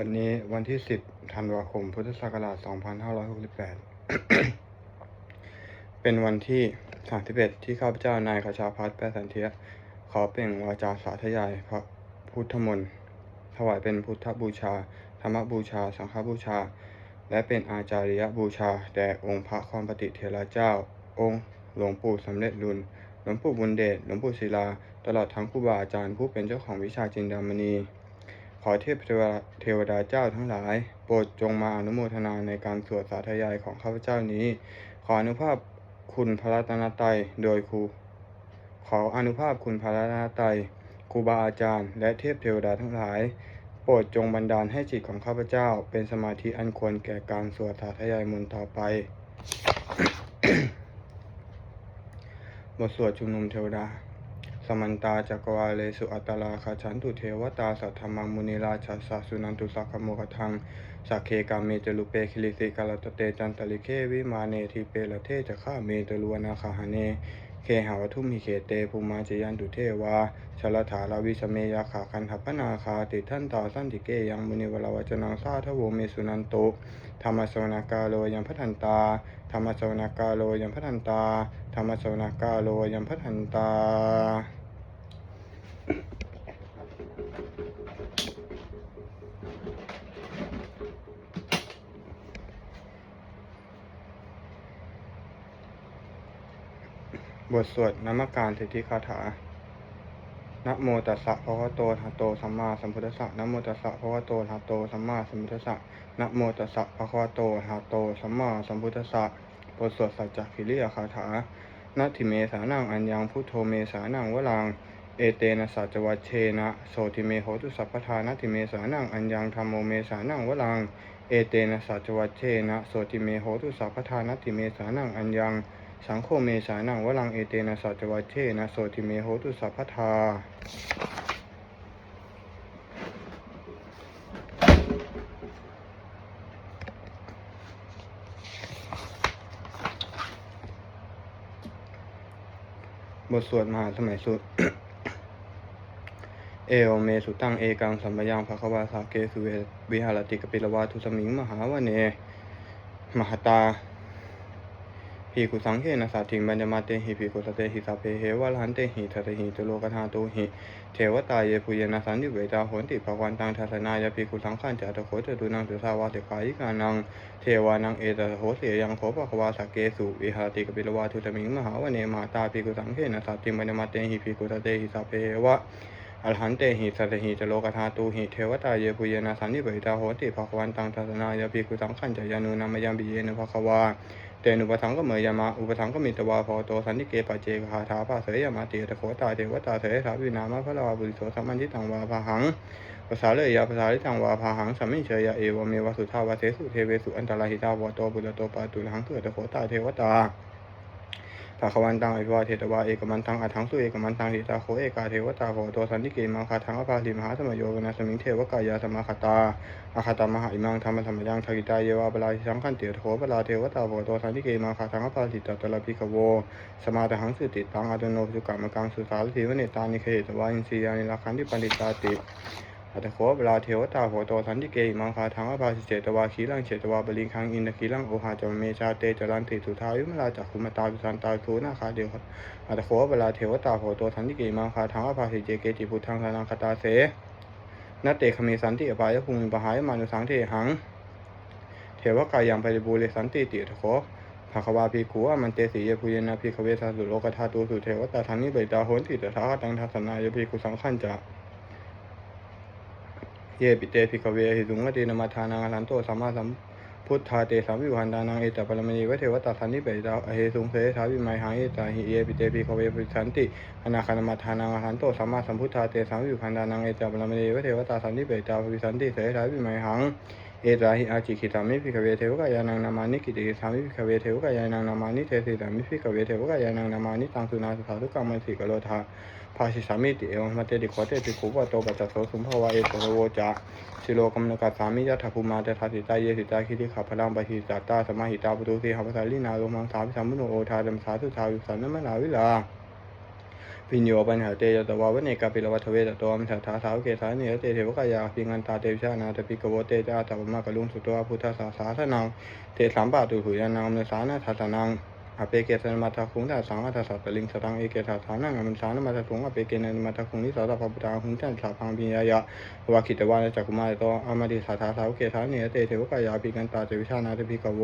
วันนี้วันที่ 10 ธันวาคม พุทธศักราช 2568 เป็นวันที่ 31 ที่ข้าพเจ้านายขชาพัฒน์แปะสันเทีย ขอเปล่งวาจาสาธยายพระพุทธมนต์ถวายเป็นพุทธบูชา ธรรมบูชา สังฆบูชา และเป็นอาจาริยบูชา แด่องค์พระคอมปติเทระเจ้า องค์หลวงปู่สำเร็จรุนหลวงปู่บุญเดช หลวงปู่ศิลา ตลอดทั้งครูบาอาจารย์ผู้เป็นเจ้าของวิชาจินดามณี อเทพเทวดาเทวดาเจ้าทั้งหลาย โปรดจงมาอนุโมทนาในการสวดสาธยายของข้าพเจ้านี้ ขออนุภาพคุณพระรัตนตรัยโดยครู ขออนุภาพคุณพระรัตนตรัยครูบาอาจารย์ และเทพเทวดาทั้งหลาย โปรดจงบันดาลให้จิตของข้าพเจ้า เป็นสมาธิอันควรแก่การสวดสาธยายมนต์ต่อไป บทสวดชุมนุมเทวดา สมันตาจักรวาเลสุอัตลาคาฉันตุเทวตาสัทธมังมุนีราชาสสสุนันตุสักขโมกทังสักเคกามเมจลุเปคิลิสิกาลตเตจันตลิเควิมาเนทีเปละเทจะข้าเมตลวนาคาหเนเคหาวทุมหิเคเตภูมาจยันตุเทวาชลถาลาวิสเมยาขาคันทัพนาคาติท่านตาสันติเกยังมุนิวลาวจนังสาทโวเมสุนันโตธรรมสวนากาโลยังพัทันตาธรรมสวนากาโลยังพัทันตาธรรมสวนากาโลยังพัทันตา บทสวดนมักการสิทธิคาถา นะโมตัสสะภะคะวะโตหะโตสัมมาสัมพุทธัสสะ นะโมตัสสะภะคะวะโตหะโตสัมมาสัมพุทธัสสะ นะโมตัสสะภะคะวะโตหะโตสัมมาสัมพุทธัสสะ บทสวดสัจจคิริยคาถานาทิเมสานังอัญญังพุทโธเมสานังวลัง เอเตนะสัจวัชเชนะโสติเมโหตุสัพพทานาทิเมสานังอัญญังธรรมโมเมสานังวลัง เอเตนะสัจวัชเชนะโสติเมโหตุสัพพทานาทิเมสานังอัญญัง สังโฆเมสานังวลังเอเตนะสัจวัชเชนะโสติเมโหตุสัพพทาบทสวดมหาสมัยสุด เอวเมสุตังเอกังสัมปยังภควาสาเกสุเววิหารติกปิลวาทุสมิงมหาวเน มหตา หิกุสังเขนะสาทิบัญญมาเตหิภิกุสเตหิสัพเพเหวะลันเตหิทัตหิตุโลกธาตุหิเทวตาเยปุเยนะสันติเวตาโหนติภวันตังทัสนายภิกุสังขันจัตโคจตุนังสุสาวาเสกายิกานังเทวานังเอตโหเสยังโขปะควาสาเกสุวิหารติกปิลวาทุสมิงมหาวเนมหตาภิกุสังเขนะสาทิบัญญมาเตหิภิกุสเตหิสัพเพเหวะอรหันเตหิสัตหิจโลกธาตุหิเทวตาเยปุเยนะสันนิเบตาโหติภควันตังทัสนายภิกุสังขันจายานุนามยามปิเยนะภควา เตนุปถังก็เมยยามาอุปถังก็มีตวาโพโตสันนิเกปเจกคาถาภาเสยยามาติตะโคตาเทวตาเสยสาวินามะพระลาวาบุริโสสัมมันทิตังวาภาหังภาษาเลยยาภาษาลิตังวาภาหังสัมมิเชยยาเอวเมวสุทาวาเสสุเทเวสุอันตราหิตาวโตบุรโตปาตุลังเกิดตะโคตาเทวตา ภาควันตังอภิวาเทตวาเอกมันตังอัทังสุเอกมันตังหิตาโคเอกาเทวตาโหตัวสันติเกมังคาทังอภาลิมหาสมโยกนาสมิงเทวกายาสมาคตาอาคาตามหาอิมังธรรมธรรมยังทกิตาเยวาบลาสังขันเตียโถบลาเทวตาโหตัวสันติเกมังคาทังอภาลิตาตะลพิกโวสมาตหังสุติตังอัตโนสุกรรมกังสุสาลทิวเนตานิเคตวาอินทรียานิลักขันติปันติตาติ อัตโขเวลาเทวตาโหโตสันติเกหิมังคาทังอภาสิเจตวาขีลังเจตวาบลิงคังอินทคีลังโอหาจามเมชาเตจรันติสุทายุมลาจักขุมตาสุสันตาทูนาคาเดียวอัตโขเวลาเทวตาโหโตสันติเกหิมังคาทังอภาสิเจเกจิพุทธังสานังคตาเสนัตเตคเมสันติอปายภูมิปหายมานุสังเทหัง เทวกายังปริบูเรสันติติอัตโขภาควาภิกขุอมันเตสีเยภูเยนะภิกขเวทาสุโลกธาตุสุเทวตาทันนิเบตาโหนติตถาคตังทัสนายภิกขุสังขันจะ เยปิเตภิกเวหิสุงมตินมาทานังอรันโตสัมมาสัมพุทธาเตสัมวิวันดานังเอตปรมณีวเทวตาสันนิเปตาอเหสุงเสสาวิมัยหังเอตาหิเยปิเตภิกขเวปิสันติอนาคานมาทานังอรันโตสัมมาสัมพุทธาเตสัมวิวันดานังเอตปรมณีวเทวตาสันนิเปตาปิสันติเสสาวิมัยหังเอตราหิอาจิขิตามิภิกเวเทวกายานังนามานิกิติสามิภิกเวเทวกายานังนามานิเทสิตามิภิกเวเทวกายานังนามานิตังสุนาสุขาทุกขมังสิกโลทา ภาสิสามิติเอวังมาเตติโคเตติคุปะโตปัจจโสสุมภวะเอตโรโวจาสิโลกมนกัสสามิยะถาภูมาเตถาสิตาเยสิตาคิริขับพลังปะหิตาตาสมาหิตาปตุสีหาภาษาลินาโลมังสาวิสัมมุโนโอทาดัมสาธุทาวิสันนมนาวิลาวิญโยปัญหาเตยตวาวเนกาปิลวัทเวตตัวมิสัทธาสาวเกสาเนเตเทวกายาปิงันตาเตวิชานาตปิกโวเตจาตปมากลุงสุตัวพุทธสาสาสนังเตสัมปาตุหุยานังเมสานาทัสนัง อเปเกสนมาทาคุงตาสังอาตสัตตลิงสตังเอเกตาสานังมันสานมาทาคุงอเปเกนมาทาคุงนิสาตปปุตาหุงจันสาพังปิยายะวาคิตวาจักกุมารโตอามาดิสาธาสาวเกสาเนเตเทวกายาปิกันตาเจวิชานาเตปิกโว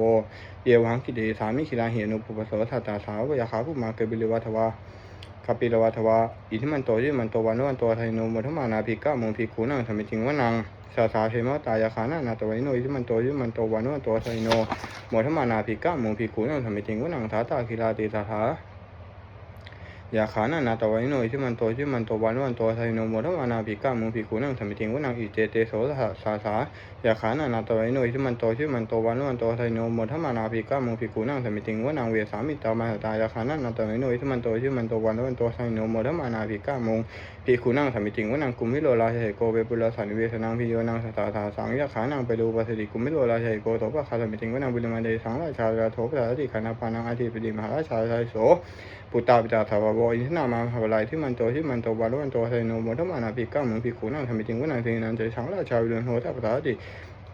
เยวังกิเดสามิคิลาเหนุปุปโสทัตตาสาวยาขาภุมาเกบิลิวัทวา คาปิลวัทวะ อิทิมันโตยิมันโตวันวันโตไทโนมัทมานาภิกะมงภิกขูนังธรรมจริงวนังสาสาเทมตายาขานานาตวิโนอิทิมันโตยิมันโตวันวันโตไทโนมัทมานาภิกะมงภิกขูนังธรรมจริงวนังทาตาคิลาติสาทา ยาขานานาตวิโนอิทิมันโตยิมันโตวันวันโตไทโนมัทมานาภิกะมงภิกุนังธรรมิจิงวนังอิเจเตโสสาสาสายาขานานาตวิโนอิทิมันโตยิมันโตวันวันโตไทโนมัทมานาภิกะมงภิกุนังธรรมิจิงวนังเวสามิตามาตายาขานานาตวิโนอิทิมันโตยิมันโตวันวันโตไทโนมัทมานาภิกะมงภิกุนังสมิติงวนังกุมิโลลาเหโกเวปุลสันเวสนังพิโยนังสตาถาสังยะขานังไปดูปัสสิกุมิโลลาเหโกโตปะคาสมิติงวนังบุริมาเดสังราชาราโทปะตาติขานาปานังอาทิปดิมหาราชาไทโส ปุตตาปิตาสาวโวอินทนามาหาวไลที่มันโตที่มันโตบาลวันโตไทโนโมทมานาภิกขมึงภิกขุนังสมิติงวนังเทนันเจสังราชาวิรุณโหตปตาติ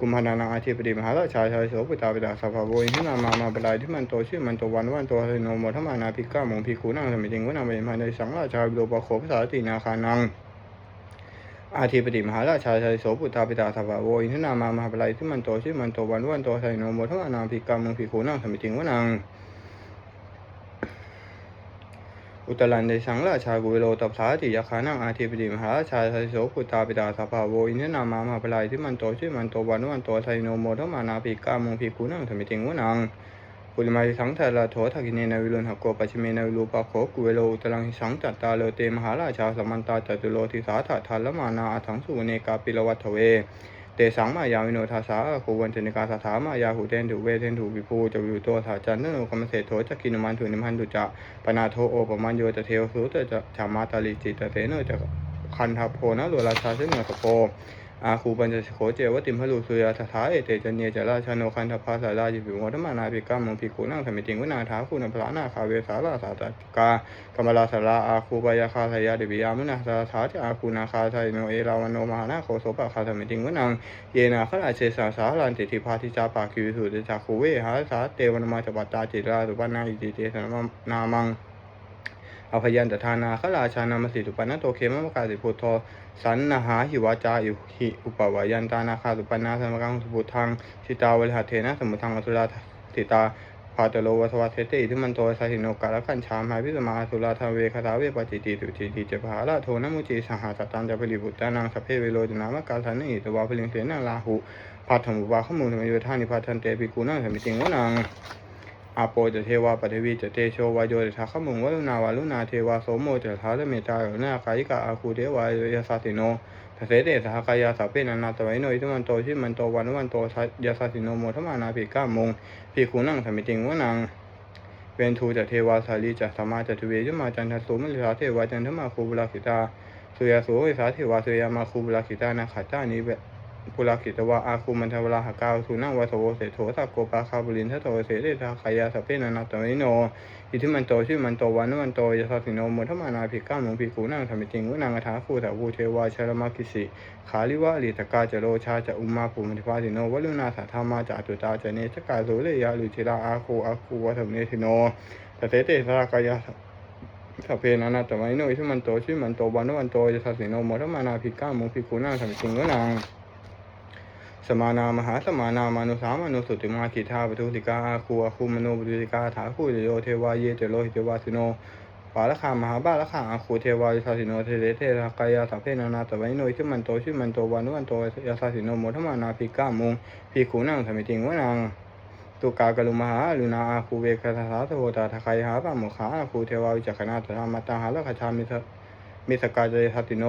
กุมภานานังอาทิปดิมหาราชาไทโสปุตตาปิตาสาวโวอินทนามามาบลายที่มันโตที่อมันโตวันวันโตไทโนโมทมานาภิกขมึงภิกขุนังสมิติงวนังเบมาเดสังราชาวิโรปะโคปะตาตินาคานังอาธิปติมหาราชาชัยโสปุตตาปิตาสภาโวอินทนามามหาปลายที่มันโตชื่อมันโตวันวันโตไทโนโมทวานาภิกรรมมึงภิกขุนังสมิติงวนัง อุตลันเดสังราชากุเวโรตัปสาติยาคานังอาธิปติมหาราชาชัยโสปุตาปิตาสภาโวอินทนามามาปลายที่มันโตชื่อมันโตวันวันโตไทโนโมทวานาภิกรรมงภิกุนังสมิติงวนังปุริมาหิสังเทระโถทักิเนนวิรุณหกโกปชิเมนวิรูปะโขกุเวโลอุตรังหิสังจัตตาโลเตมหาราชาสมันตาจตุโลทิสาถาทัลละมานาอัถังสุเนกาปิลวัตเว เตสังมายาวิโนทาสาโควันเจนิกาสถามายาหูเทนถุเวเทนถุวิภูจวิวโตสาจันนโนกรรมเศโถจักินมันถุนิมันถุจะปนาโทโอปมันโยจะเทวสุตจะจามาตาลิจิตเสโนจะคันทาโพนะโลราชาเสนสโป อาคูปัญจโขเจวติมพลูสุยาทถาเอเตจเนียจราชโนคันทภาสาราจิปิโมธรรมานาภิกรรมมงภิกขุนังสมิติงวนาถาคุณพระนาคาเวสาราสาตกากรรมลาสาราอาคูปยาคาทายาเดบิยามุนาสาถาจอาคูนาคาไทโนเอราวโนมหานาโคโสปะคาสมิติงวนังเยนาขลาเชสาสาลันติทิพาทิจาปาคิวสุเดจาคูเวหาสาเตวนมาจปัตตาจิราสุปนาอิติเตสนามังอภยันตทานาขราชานามสิตุปนัตโตเคมมกาสิพุทโธ สันนหาหิวาจาอิหิอุปวายันตานาคาสุปนาสมกังสุพุทังสิตาวลหะเทนะสมุทังอสุราติตาพาตโลวัสวัสเทติทิมันโตสาหิโนกาลคัญชามหาพิสมาสุราทาเวคาถาเวปจิติตุจิติเจภาลาโทนมุจีสหสตันจะปริบุตตานังสพเพเวโรจนามกาสันนิตวาพลิงเสนาลาหุพัทธมุบาขมุนธรรมยุทธานิพัทันเตปิกุนังสมิติงวนัง อาโปจะเทวาปฐวีจะเตโชวายโยจะทักขมุงวลุนาวาลุนาเทวาโสโมจะท้าเมตาโยนาคายิกาอาคูเทวายยาสาติโนทเสเตสหกายาสาเปนานาตวัยโนอิทมันโตชิมันโตวันวันโตยาสาติโนโมทมานาภิกามงภิกขุนังสมิติงวนังเวนทูจะเทวาสาลีจะสมาจะทเวจมาจันทสุมิลาเทวาจันทมาคูบุลาคิตาสุยาโสวิสาเทวาสุยามาคูบุลาคิตานาขัจจานิเวปุรากิตวะอาคูมันทวราหกาวทุนังวัสโวเสโถตะโกปาคาบุลินทโตเสเดทาขายาสพเพนานาตวิโนอิทิมันโตชื่อมันโตวันมันโตยาสสิโนมุทมานาภิกขามุภิกขุนังธรรมิจิงวนังอถาคูตะวูเทวาชรมาคิสิขาลิวะอลิตกาจโรชาจะอุมาภูมิทิพาสิโนวลุนาสัทธามาจาตุตาจเนชกาโสเลยาลุจิราอาคูอาคูวัฒเนทิโนตเสเตสากายาสัพเพนานาตวิโนอิทิมันโตชื่อมันโตวันมันโตยาสสิโนมุทมานาภิกขามุภิกขุนังธรรมิจิงวนัง สมานามหาสมานามานุสามานุสุติมาคิทาปทุติกาอาคูอาคูมโนบุติกาถาคูโยเทวาเยเจโลหิเทวาสิโนปาละขามหาบาละขาอาคูเทวายิสาสิโนเทเรเทระกายาสัพเพนานาตวัยโนทิมันโตชิมันโตวานุวันโตยาสาสิโนโมทมานาภิกามุงภิกขุนังสมิติงวนังตุกากลุมหาลุนาอาคูเวคทาสาทโวตาทคายหาปะมุขาอาคูเทวาวิจักนาตธรรมตาหาละคชามิสมิสกาเจยทัติโน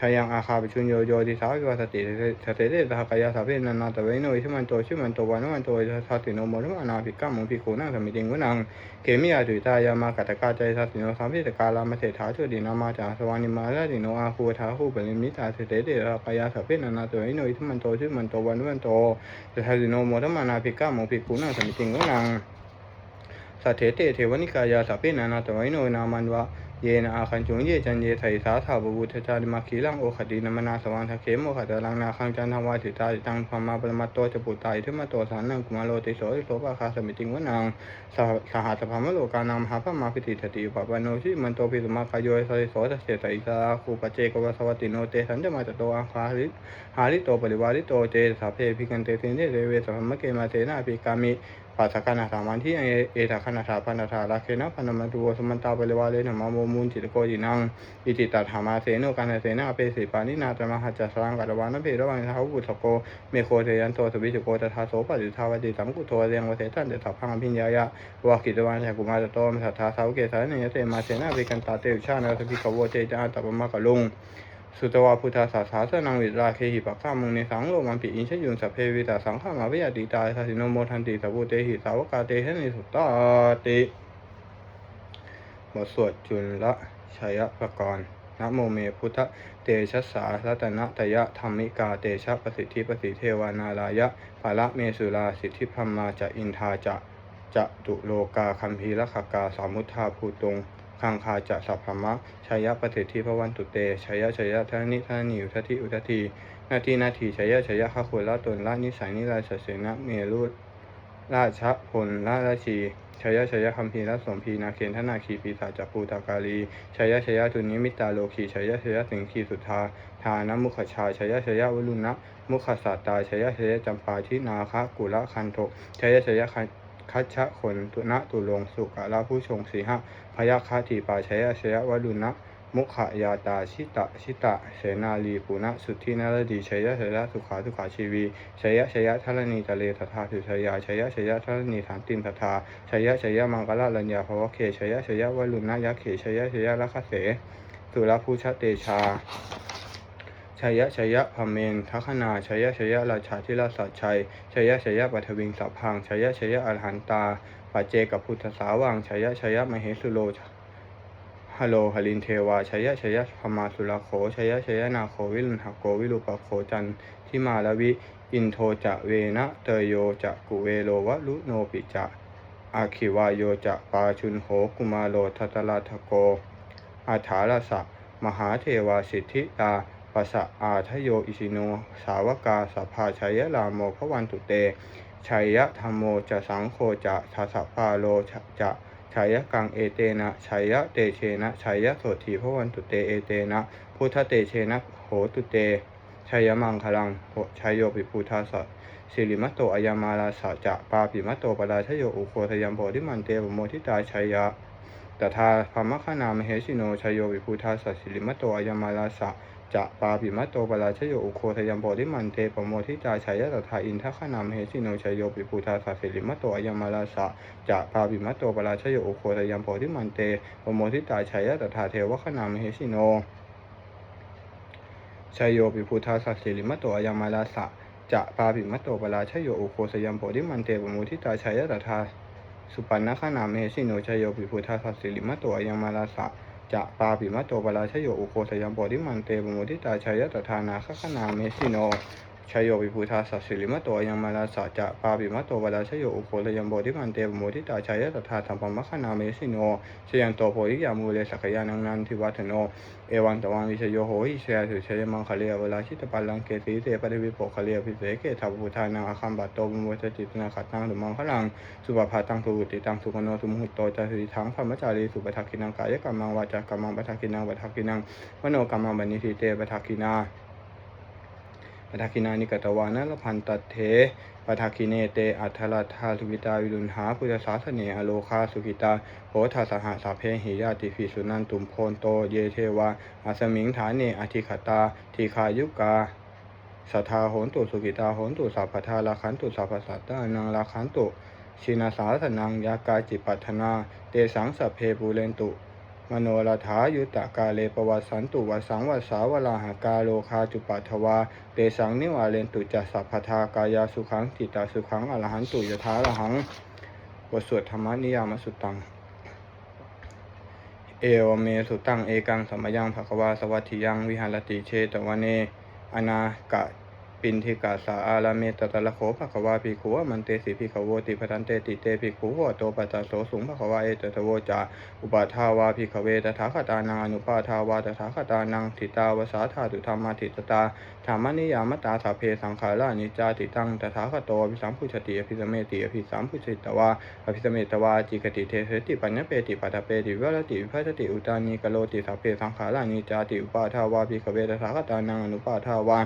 ชายังอาคาปิชุนโยโยติสาวิวัสติสเตเตสหกายาสาเพนันนาตเวโนอิชิมันโตชิมันโตวานุมันโตทัสติโนโมทมานาภิกขามุภิกขุนังสมิติงวนังเขมิยาตุตายามากัตกาใจทัสติโนสามพิตกาลามาเสถาชุดินามาจาสวานิมาลาติโนอาคูทาหูปริมิตาสเตเตสหกายาสาเพนันนาตเวโนอิชิมันโตชิมันโตวานุมันโตทัสติโนโมทมานาภิกขามุภิกขุนังสมิติงวนังสัทเถเตเทวนิกายาสัพเพนานาตเวัยโนนามันวะ เยนอาคันจุงเยจันเยไถสาถาบวุทจาริมาคีลังโอคดีนมนาสวังทะเขมโมขตลังนาคังจันทวาสิตาตังพมาปรมาโตจปุตตาอิทิมาโตสานังกุมาโลติโสติโสปะคาสมิติงวนังสหสหัสภามโลกานังมหาพมาพิติทติอุปปโนชิมันโตปิสมาคายโยสริโสตเสตอิสาคูปเจกวสวัติโนเตสันจมาตโตอาคาริหาริโตปริวาริโตเจสาเพพิกันเตสินเดเรเวสัมมะเกมาเตนะปิกามิปัสสกนาสามันที่เอตคนาสาพันธาราเคนะพันธมัตุวสมันตาปริวาเลนมาโมมูลจิตโกจินังอิติตัดหามาเสโนกันเสนาเปสิปานินาตมหัจจสรังกัตวานเพระวังทาวุตโกเมโคเทยันโตสวิจโกตถาโสปฏิทาวติสัมกุโทเรียงวเสตันเดสัพพังพิญญายะวากิตวันชกุมาตโตมสัทธาสาวเกสานเนยเตมาเสนาเวกันตาเตวิชานาสพิกโวเจจาตปมะกะลุง สุตวาพุทธาสาสาสนังวิราเคหิปักข้ามึงในสังโลมันปิอินชยุนสัพเพวิตาสังฆามาวิยติตาทัสินโมทันติสัพุเตหิสาวกาเตหินิสุตตาติบทสวดจุลละชัยปกรณ์นะโมเมพุทธเตชะสารัตนะตยะธรรมิกาเตชะประสิทธิประสิเทวานารายะภาละเมสุราสิทธิพรหมาจะอินทาจะจะตุโลกาคัมภีรขกาสามุทธาภูตง คังคาจะสัพพมะชัยยะปฏิทิพวันตุเตชัยยะชัยยะทานิทานิอุทธิอุทธินาทีนาทีชัยยะชัยยะข้าควรละตนละนิสัยนิราชเสนะเมรุราชพลละราชีชัยยะชัยยะคัมภีรละสมพีนาเคนทนาคีปีศาจัปูตากาลีชัยยะชัยยะทุนิมิตาโลคีชัยยะชัยยะสิงคีสุทธาทานะมุขชาชัยยะชัยยะวลุณะมุขสัตตาชัยยะชัยยะจำปาทินาคะกุละคันโทชัยยะชัยยะคัชชะคนตุนะตุลงสุกะละผู้ชงสีหะ ยาคาทีปาชัยชยวดุนะมุขยาตาชิตะชิตะเสนาลีปุณะสุทธินารดีชัยชัยสุขาสุขาชีวีชัยชัยทรณีตะเลทธาสุชัยาชัยชัยทรณีฐานตินทธาชัยชัยมังกลลัญญาภวะเคชัยชัยวลุณะยะเขชัยชัยลัคเสสุรภูชเตชาชัยยะชัยยะพเมนทัคนาชัยยะชัยยะราชาธิราชสัชัยชัยยะชัยยะปัทวิงสัพพังชัยยะชัยยะอรหันตา ปัจเจกับพุทธสาวังชัยยะชัยยะมเหสุโลฮัลโลหลินเทวาชัยยะชัยยะพมาสุลาโขชัยยะชัยยะนาโควิลุนหโกวิลุปโคจันทิมาลวิ อินโทจะเวนะเตโยจะกุเวโลวะลุโนปิจะอาคิวายโยจะปาชุนโหกุมาโลทัตลาทโกอาถาลสะมหาเทวาสิทธิตาปัสสะอาทโยอิชิโน สาวกาสัพพาชัยยะลาโมพระวันตุเต ชัยยะธรรมโมจะสังโฆจะทัสพาโลจะชัยยะกังเอเตนะชัยยะเตเชนะชัยยะโสถีพระวันตุเตเอเตนะพุทธเตเชนะโหตุเตชัยยะมังคลังโหชัยโยปิพุทธาสะสิริมัตโตอายามาลาสะจะปาปิมัตโตปราชโยอุโคทยัมโพธิมันเตปโมทิตาชัยยะตถาพมคณามเหสิโนชัยโยวิพุทธาสัสสิริมัตโตอายมาลาสะ จะปาปิมัตโตปราชโยอุโคทยัมโพธิมันเตปโมทิจาชัยยะตถาอินทคณามเหสิโนชยโยวิพุทธาสัสสิริมัตโตอยมาลาสะจะปาปิมัตโตปราชโยอุโคทยัมโพธิมันเตปโมทิจาชัยยะตถาเทวคณามเหสิโนชยโยวิพุทธาสัสสิริมัตโตอยมาลาสะจะปาปิมัตโตปราชโยอุโคทยัมโพธิมันเตปโมทิจาชัยยะตถาสุปันนขนามเมสิโนชยโยปิพุทธาสัสสิริมะโตอยมาลาสะ จะปาปิมะโตปราชโยอุโคสยามปอดิมันเตปโมทิตาชัยยะตถานาคขนาเมสิโน ชยโยปิพุทธาสัสสิริมะโตยังมาลาสะจะปาปิมะโตปราชโยอุโคสยังปอดิมันเตปโมทิตาชัยะตถาธรรมมะขนามเมสิโนชยังโตโพธิยามูเลสักยานังนันทิวัฒโน เอวังตวังวิชโยโหหิเชยสุเชยมังคเลเวลาชิตปัลลังเกสีเตปฏิวิโปคเลพิเศษเกทัพพุทธานังอาคัมบัตโตมุโมจติตนาขัดตังหรือมังคลังสุปภาตังสุติตังสุกโนสุมุหุตโตจะสิทังพรหมจารีสุปทักขินังกายกรรมังวาจากรรมังปทักขินังปทักขินังมโนกรรมังบันิทิเตปทักขินา ปทักินานิกตวานะละพันตัดเถปทักิเนเตอัทธลทาสุวิตาวิรุณหาพุทธศาสเนอโลคาสุกิตาโหทัสหะสาเพหิยาติฟิสุนันตุมโพนโตเยเทวาอาสมิงฐานเนอธิขตาทีคายุกาสัทธาโหนตุสุกิตาโหนตุสัพพทาราคันตุสัพพสัตตานังราคันตุชินาสาสนังยากาจิปัทนา เตสังสัพเพปูเรนตุ มโนรถายุตตะกาเลปวัสสันตุวสังวสาวลาหากาโลคาจุปัทวาเตสังนิวาเลนตุจัสสัพพทากายาสุขังจิตาสุขังอรหันตุยถาอรหังบทสวดธรรมนิยามสุตัง เอวเมสุตังเอกังสมยังภควาสวัสถิยังวิหารติเชตวเน อนากะ ปินทิกาสาอาราเมตตะละโขภควาภิกขุอมันเตสิภิกขโวติปทันเตติเตภิกขุโหโตปัจจโสสุงภควาเอตตะโวจาอุปาทาวาภิกขเวตถาคตานังอนุปาทาวาตถาคตานังทิตาวสาธาตุธรรมาทิตตาธรรมนิยามตาสัพเพสังขารานิจจาติตังตถาคโตอภิสัมพุชติอภิสมเมติอภิสัมพุชิตวาอภิสมเมตวาจิกติเทเสติปัญญเปติปัตเปติวิวรติวิภัติอุตานีกโลติสัพเพสังขารานิจจาติอุปาทาวาภิกขเวตถาคตานังอนุปาทาวา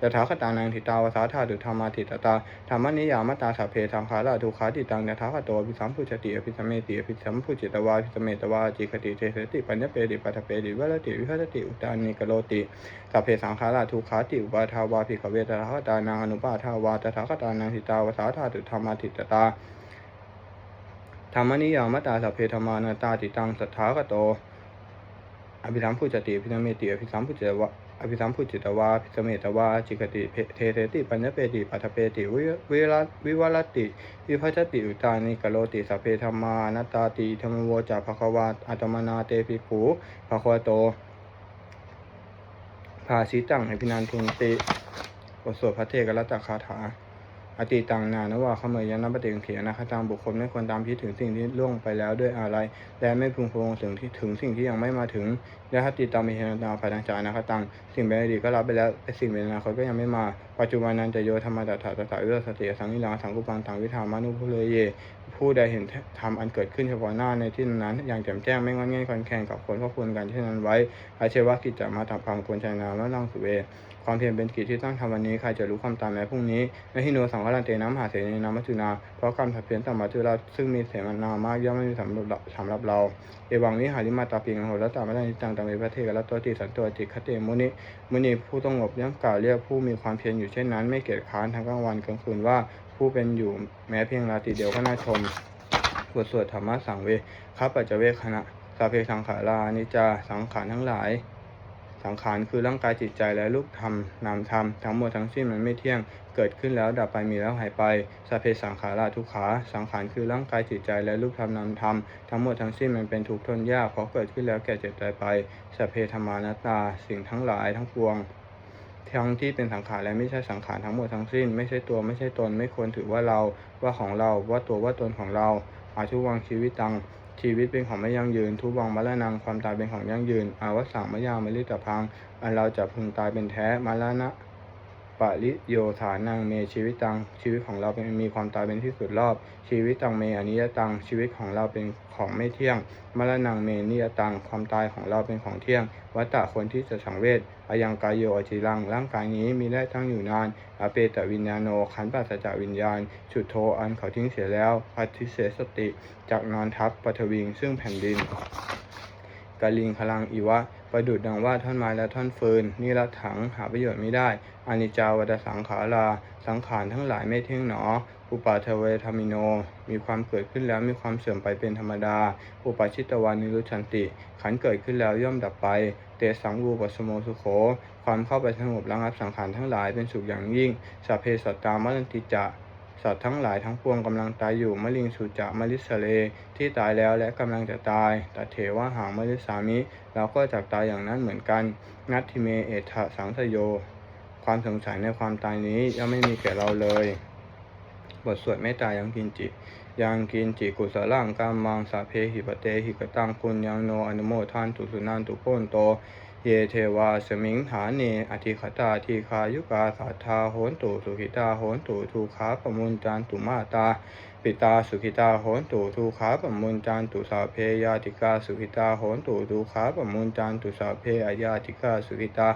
ตถาคตานังทิตาวสาธาตุธรรมาทิตตาธรรมนิยามตาสัพเพสังขาราทุขาติตังตถาคโตอภิสัมพุชติอภิสัมเมติอภิสัมพุจิตวาอภิสัมเมตวาจิกติเทสติปัญญเปติปัตตเปติวิวรติวิภัสติอุตานีกโลติสัพเพสังขาราทุขาติอุปาทาวาภิกเวตถาคตานังอนุปาทาวาตถาคตานังทิตาวสาธาตุธรรมาทิตตาธรรมนิยามตาสัพเพธรรมานาตาติตังสัทธาคโตอภิสัมพุจติอภิสัมเมติอภิสัมพุจิตวะ อภิสัมพุจิตวาอภิสมเมตวาจิกติเทเทติปัญญเปติปัทเปติวิวรัตวิวัติ วิภัชติอุตานิกโลติสัพเพธรรมานตาติธรรมโวจาภควาอัตมนาเตปิขูภควโตภาสีตังให้พินันทุนติบทสวดพระเทกรัตตคาถา อติตังนานว่าเขเมยยนปฏิเขียนะคตังบุคคลไม่ควรตามคิดถึงสิ่งที่ล่วงไปแล้วด้วยอะไร และไม่พึงพงถึงที่ถึงสิ่งที่ยังไม่มาถึงและถ้าติตามมีเหตุตาภายทางใจนะคตังสิ่งเป็นอดีตก็รับไปแล้วแต่สิ่งเป็นอนาคตก็ยังไม่มา ปัจจุบันนั้นจะโยธรรมตัถาตถาเอื้อสติสังนิรังสังกุปังตังวิธามานุภุเลเย ผู้ใดเห็นธรรมอันเกิดขึ้นเฉพาะหน้าในที่นั้น อย่างแจ่มแจ้งไม่งอนเง่ยคอนแข่งกับคนก็ควรกันเช่นนั้นไว้อาเชวะกิจจะมาทำความควรใจนาและลังสุเว ความเพียรเป็นกิจที่ต้องทำวันนี้ใครจะรู้ความตายแม้พรุ่งนี้ในที่โนสังฆรันเตน้ำหาเสนีนามัจจุนา เพราะกรรมถัดเพียนต่อมาจุราซึ่งมีเสมานามากย่อมไม่มีสำหรับสำหรับเรา เอวังวิหาริมาตาเพียงโหรตาไม่ได้นิจังตามเอพระเทกรัตตัวติสันตัวจิคเตมุนิมุนิผู้ต้องงบย่อมกล่าวเรียกผู้มีความเพียรอยู่เช่นนั้น ไม่เกียจค้านทั้งกลางวันกลางคืนว่าผู้เป็นอยู่แม้เพียงราตรีเดียวก็น่าชมบทสวดธรรมะสังเวข้าปัจจเวคขณะสาเพสังขารานิจจาสังขารทั้งหลาย สังขารคือร่างกายจิตใจและรูปธรรมนามธรรมทั้งหมดทั้งสิ้นมันไม่เที่ยง เกิดขึ้นแล้วดับไปมีแล้วหายไปสาเพสังขาราทุกขาสังขารคือร่างกายจิตใจและรูปธรรมนามธรรมทั้งหมดทั้งสิ้นมันเป็นทุกข์ทนยากเพราะเกิดขึ้นแล้วแก่เจ็บตายไปสาเพธรรมานตา สิ่งทั้งหลายทั้งปวงทั้งที่เป็นสังขารและไม่ใช่สังขารทั้งหมดทั้งสิ้น ไม่ใช่ตัวไม่ใช่ตนไม่ควรถือว่าเราว่าของเราว่าตัวว่าตนของเราอาทุวังชีวิตตัง ชีวิตเป็นของไม่ยั่งยืน ทุบังมรณงความตายเป็นของยั่งยืน อาวสังมยามลิตพังอันเราจะพึงตายเป็นแท้มรณะ ปริโยฐานังเมชีวิตตังชีวิตของเราเป็นมีความตายเป็นที่สุดรอบ ชีวิตตังเมอนิยตังชีวิตของเราเป็นของไม่เที่ยงมรณงเมนิยตังความตายของเราเป็นของเที่ยง วัตตะคนที่จะสังเวชอายังกายโยอจิรังร่างกายนี้มีได้ตั้งอยู่นานอาเปตวิญญาโนขันปัสสจาวิญญาณฉุดโทอันเขาทิ้งเสียแล้วพัทิเสสติจากนอนทับปฐวิงซึ่งแผ่นดินกาลิงพลังอีวะ ประดุดดังว่าท่อนไม้และท่อนฟืนนี่ละถังหาประโยชน์ไม่ได้อานิจจาวัฏสังขารา สังขารทั้งหลายไม่เที่ยงหนอ อุปาเทเวธรรมิโน มีความเกิดขึ้นแล้วมีความเสื่อมไปเป็นธรรมดา อุปาชิตวานิรุชันติ ขันเกิดขึ้นแล้วย่อมดับไป เตสังวูปสโมสุโข ความเข้าไปสงบระงับสังขารทั้งหลายเป็นสุขอย่างยิ่งสัพเพสัตตามรันติจะ สัตว์ทั้งหลายทั้งปวงกำลังตายอยู่มะลิงสุจะมะลิสเล ที่ตายแล้วและกำลังจะตายตัเถวะหางมะลิสามิเราก็จากตายอย่างนั้นเหมือนกัน นัตทิเมเอทะสังสโย ความสงสัยในความตายนี้ย่อมไม่มีแก่เราเลย บทสวดเมตตายังกินจิยังกินจิกุสลังกามังสาเพหิปเตหิกตังคุณยังโนอนุโมทานตุสุนันตุโพนโต เยเทวาสมิงฐานีอธิคตาทีคายุกาสัทธาโหนตุสุขิตาโหนตุทูขาปมุนจานตุมาตา ปิตาสุขิตาโหนตุทูขาปมุนจานตุสาเพยาติกาสุขิตาโหนตุทูขาปมุนจานตุสาเพอายาติกาสุขิตา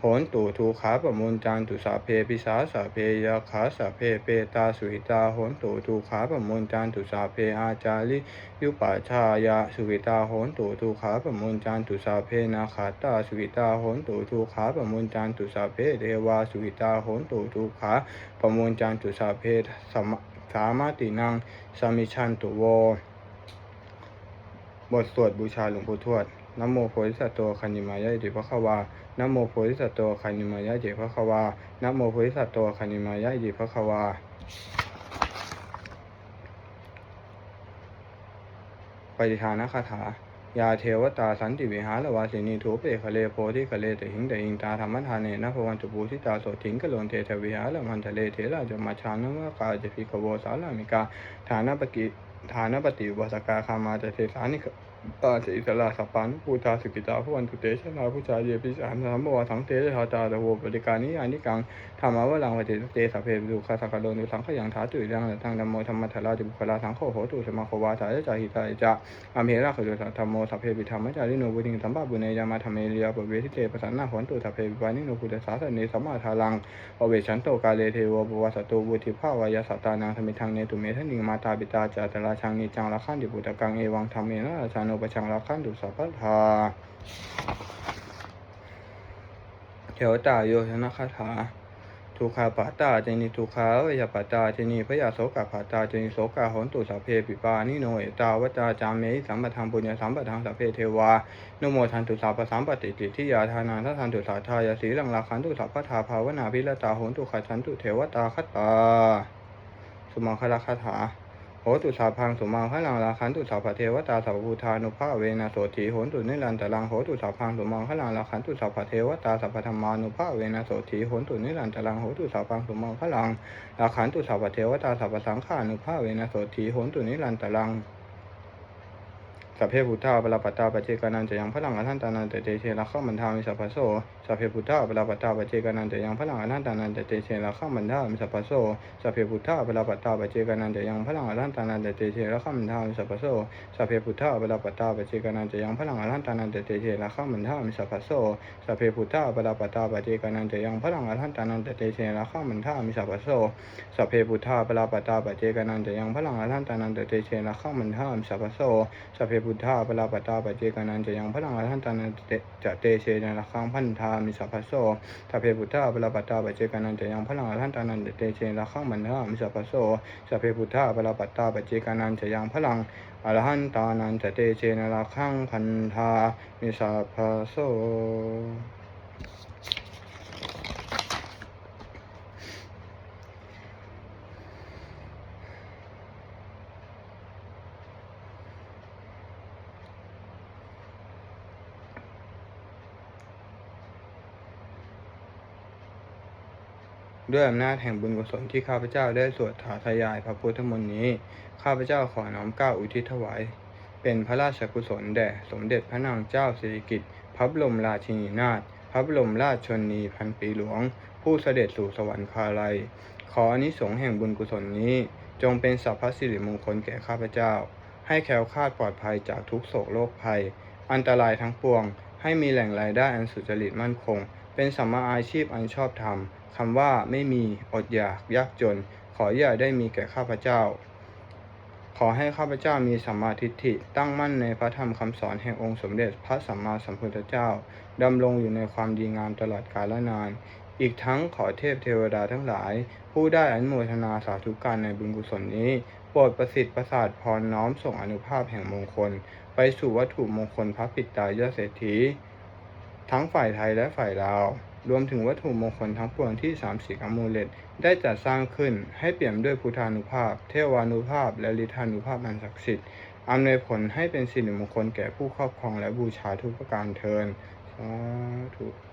โหนตุทูขาปมุนจานตุสาเพปิสาสาเพยาขาสาเพเปตาสุหิตาโหนตุทูขาปมุนจานตุสาเพอาจาริยุปาชายาสุหิตาโหนตุทูขาปมุนจานตุสาเพนาขาตาสุหิตาโหนตุทูขาปมุนจานตุสาเพเทวาสุหิตาโหนตุทูขาปมุนจานตุสาเพสมสามาตินังสามิชันตุโวบทสวดบูชาหลวงปู่ทวดนโมโพธิสัตว์โตคันยิมายะอิติภะควา นโมโพธิสัตว์คานิมายะอิติภะคะวานโมโพธิสัตว์คานิมายะอิติภะคะวาปฏิทานคาถายาเทวตาสันติวิหารวาสินีทูเปคเลโพธิคเลตหิงตหิงตาธรรมทานเนนะภวันตุปูทิตาโสถิงกะโลนเททวิหารมันทะเลเถระจมาชานวกาจะพิกโวสาลามิกาฐานปกิฐานปฏิวัสกาคามาจะเทสานิ กปาสิสลาสปานุปูตาสุกิตาภวันตุเตชนาผู้ชายเยปิสามสัมบวสังเตชะตาตะโวปริการนิยานิกังธรรมาวลังวติเตสะเพดุคาสักกะโลนุสังขยังถาตุยังทางธรรมโมธรรมทราจุบุคลาสังโฆโหตุสมาโควาสายจาหิตาจะอเมราคือธรรมโมสัพเพปิธรรมจาริโนบุญิงสัมปะบุเนยามาธรรมเมริยปเวทิเตปสันนาหวนตุสัพเพปิปานิโนพุทธสาสเนสัมมาทาลังอเวชันโตกาเลเทวปวัสตุบุติภาวายาสัตตานังธรรมิทังเนตุเมทนิงมาตาปิตาจาตราชังนิจังละขันติปุตกังเอวังธรรมเนะราชาโนปชังละขันตุสัพพทาเทวตาโยชนะคาถาทุขาปาตาเจนิทุขาเวยปาตาเจนิพยาโสกาปาตาเจนิโสกาโหนตุสัพเพปิปานิโนเอตาวจาจามเมหิสัมปทังปุญญสัมปทังสัพเพเทวานุโมทันตุสาปสัมปติติทิยาทานาทัทันตุสาทายาสีลังลาคันตุสัพพทาภาวนาพิรตาโหนตุขัดฉันตุเทวตาคตา สุมังคลคาถา หตุสาพังสุมังคลังลาคันตุสัพพเทวตาสัพพุทธานุภาเวนะโสถีโหนตุนิรันตรังโหตุสาพังสุมังคลังลาคันตุสัพพเทวตาสัพพธรรมานุภาเวนะโสถีโหนตุนิรันตรังโหตุสาพังสุมังคลังลาคันตุสัพพเทวตาสัพพสังฆานุภาเวนะโสถีโหนตุนิรันตรังสัพเพพุทธาปลาปตตาปเจกานันจะยังพระลังอรหันตานันเตเตเชละข้ามันทามิสัพพโส สัพเพพุทธาปลาปัตตาปเจกานันจะยังพลังอรหันตานันเตเตเชละข้ามันทามิสัพพโสสัพเพพุทธาปลาปัตตาปเจกานันจะยังพลังอรหันตานันเตเตเชละข้ามันทามิสัพพโสสัพเพพุทธาปลาปัตตาปเจกานันจะยังพลังอรหันตานันเตเตเชละข้ามันทามิสัพพโสสัพเพพุทธาปลาปัตตาปเจกานันจะยังพลังอรหันตานันเตเตเชละข้ามันทามิสัพพโสสัพเพพุทธาปลาปัตตาปเจกานันจะยังพลังอรหันตานันเตเตเชละข้ามันทามิสัพพโสสัพเพพุทธาปลาปัตตาปเจกานันจะยังพลังอรหันตานันเตจะเตเชละข้าพันธามิสัพพโสสัพเพพุทธาปลาปตตาปเจกานันจะยังพลังอรหันตานันเตเชละข้ามันทามิสัพพโสสัพเพพุทธาปลาปตตาปเจกานันจะยังพลังอรหันตานันจะเตเชละข้าพันธามิสัพพโส ด้วยอำนาจแห่งบุญกุศลที่ข้าพเจ้าได้สวดถาทยายพระพุทธมนต์นี้ ข้าพเจ้าขอน้อมเก้าอุทิศถวาย เป็นพระราชกุศลแด่สมเด็จพระนางเจ้าสิริกิติ์พระบรมราชินีนาถพระบรมราชชนนีพันปีหลวง ผู้เสด็จสู่สวรรคาลัย ขออนิสงส์แห่งบุญกุศลนี้ จงเป็นสัพพสิริมงคลแก่ข้าพเจ้า ให้แคล้วคลาดปลอดภัยจากทุกโศกโรคภัย อันตรายทั้งปวง ให้มีแหล่งรายได้อันสุจริตมั่นคง เป็นสัมมาอาชีพอันชอบธรรม คำว่าไม่มีอดอยากยากจน ขออย่าได้มีแก่ข้าพเจ้า ขอให้ข้าพเจ้ามีสัมมาทิฏฐิตั้งมั่นในพระธรรมคำสอนแห่งองค์สมเด็จพระสัมมาสัมพุทธเจ้าดำรงอยู่ในความดีงามตลอดกาลนาน อีกทั้งขอเทพเทวดาทั้งหลาย ผู้ได้อนุโมทนาสาธุการในบุญกุศลนี้โปรดประสิทธิ์ประสาทพรน้อมส่งอนุภาพแห่งมงคล ไปสู่วัตถุมงคลพระปิดตายอดเศรษฐีทั้งฝ่ายไทยและฝ่ายลาว รวมถึงวัตถุมงคลทั้งปวงที่สามสีกมูเลตได้จัดสร้างขึ้นให้เปี่ยมด้วยพุทธานุภาพ เทวานุภาพ และฤทธานุภาพอันศักดิ์สิทธิ์อำนวยผลให้เป็นสิริมงคลแก่ผู้ครอบครองและบูชาทุกประการเทินสาธุ